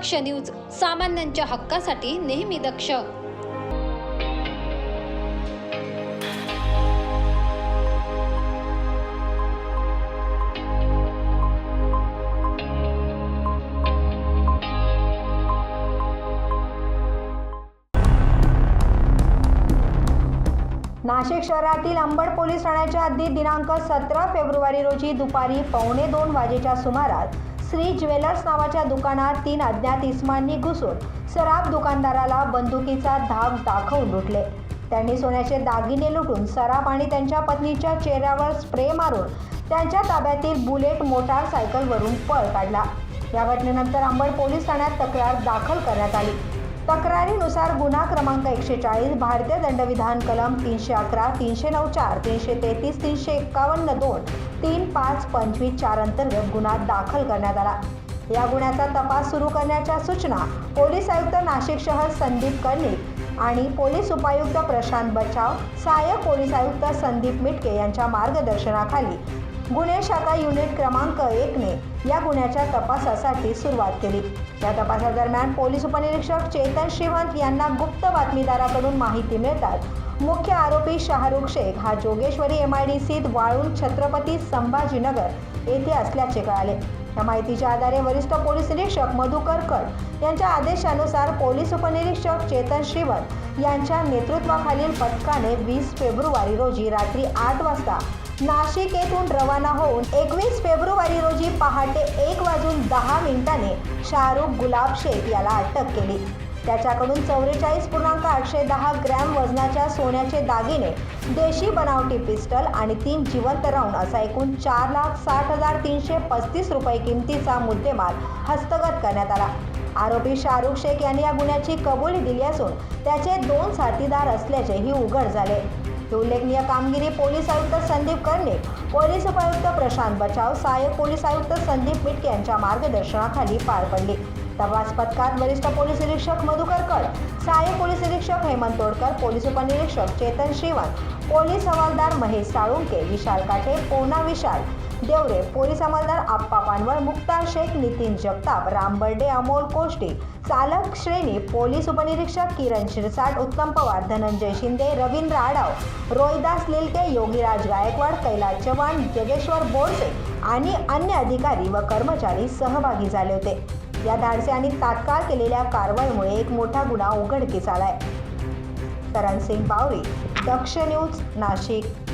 दक्ष news सामान्यांच्या हक्कासाठी नेहमी दक्ष. नाशिक शहरातील अंबड पोलीस ठाण्याच्या हद्दीत दिनांक सतरा फेब्रुवारी रोजी दुपारी पावणे दोन वाजेच्या सुमारास श्री ज्वेलर्स नावाच्या दुकानात तीन अज्ञात इस्मांनी घुसून सराफ दुकानदाराला बंदुकीचा धाक दाखवून लुटले. त्यांनी सोन्याचे दागिने लुटून सराफ आणि त्यांच्या पत्नीच्या चेहऱ्यावर स्प्रे मारून त्यांच्या ताब्यातील बुलेट मोटारसायकलवरून पळ काढला. या घटनेनंतर अंबड पोलीस ठाण्यात तक्रार दाखल करण्यात आली. तक्रारीनुसार गुन्हा क्रमांक एकशे चाळीस भारतीय दंडविधान कलम तीनशे अकरा तीनशे नऊ चार तीनशे तेहतीस तीनशे एक्कावन्न दोन तीन पाच पंचवीस चार अंतर्गत गुन्हा दाखल करण्यात आला. या गुन्ह्याचा तपास सुरू करण्याच्या सूचना पोलीस आयुक्त नाशिक शहर संदीप कर्णिक आणि पोलीस उपायुक्त प्रशांत बचाव सहाय्यक पोलीस आयुक्त संदीप मिटके यांच्या मार्गदर्शनाखाली गुन्हे शाखा युनिट क्रमांक एकने या गुन्ह्याच्या तपासासाठी सुरुवात केली. या तपासादरम्यान पोलीस उपनिरीक्षक चेतन श्रीवंत यांना गुप्त बातमीदाराकडून माहिती मिळतात मुख्य आरोपी शाहरुख शेख हा जोगेश्वरी एम आय डी सीत वाळून छत्रपती संभाजीनगर येथे असल्याचे कळाले. या माहितीच्या आधारे वरिष्ठ पोलीस निरीक्षक मधुकरकर यांच्या आदेशानुसार पोलीस उपनिरीक्षक चेतन श्रीवंत यांच्या नेतृत्वाखालील पथकाने वीस फेब्रुवारी रोजी रात्री आठ वाजता नाशिक येथून रवाना होऊन एकवीस फेब्रुवारी रोजी पहाटे एक वाजून दहा मिनिटाने शाहरुख गुलाब शेख याला अटक केली. त्याच्याकडून चौवेचाळीस पूर्णांक आठशे दहा ग्रॅम वजनाच्या सोन्याचे दागिने देशी बनावटी पिस्टल आणि तीन जिवंत राऊंड असा एकूण चार लाख साठ हजार तीनशे पस्तीस रुपये किमतीचा मुद्देमाल हस्तगत करण्यात आला. आरोपी शाहरुख शेख यांनी या गुन्ह्याची कबुली दिली असून त्याचे दोन साथीदार असल्याचेही उघड झाले. ही उल्लेखनीय कामगिरी पोलीस आयुक्त संदीप कर्णिक पोलीस उपायुक्त प्रशांत बचाव सहाय्यक पोलीस आयुक्त संदीप मिटके यांच्या मार्गदर्शनाखाली पार पडली. तपास पथकात वरिष्ठ पोलीस निरीक्षक मधुकर कड सहाय्यक पोलीस निरीक्षक हेमंत तोडकर पोलीस उपनिरीक्षक चेतन श्रीवंत पोलीस हवालदार महेश साळुंके विशाल काठे पोना विशाल देवरे पोलीस अंमलदार आप्पा पानवळ मुक्तार शेख नितीन जगताप राम बर्डे अमोल कोष्टी चालक श्रेणी पोलीस उपनिरीक्षक किरण शिरसाट उत्तम पवार धनंजय शिंदे रवींद्र आडाव रोहिदास लिलके योगीराज गायकवाड कैलास चव्हाण जगेश्वर बोरसे आणि अन्य अधिकारी व कर्मचारी सहभागी झाले होते. या धाडसे आणि तात्काळ केलेल्या कारवाईमुळे एक मोठा गुन्हा उघडकीस आलाय. करण सिंग बावरी दक्ष न्यूज नाशिक.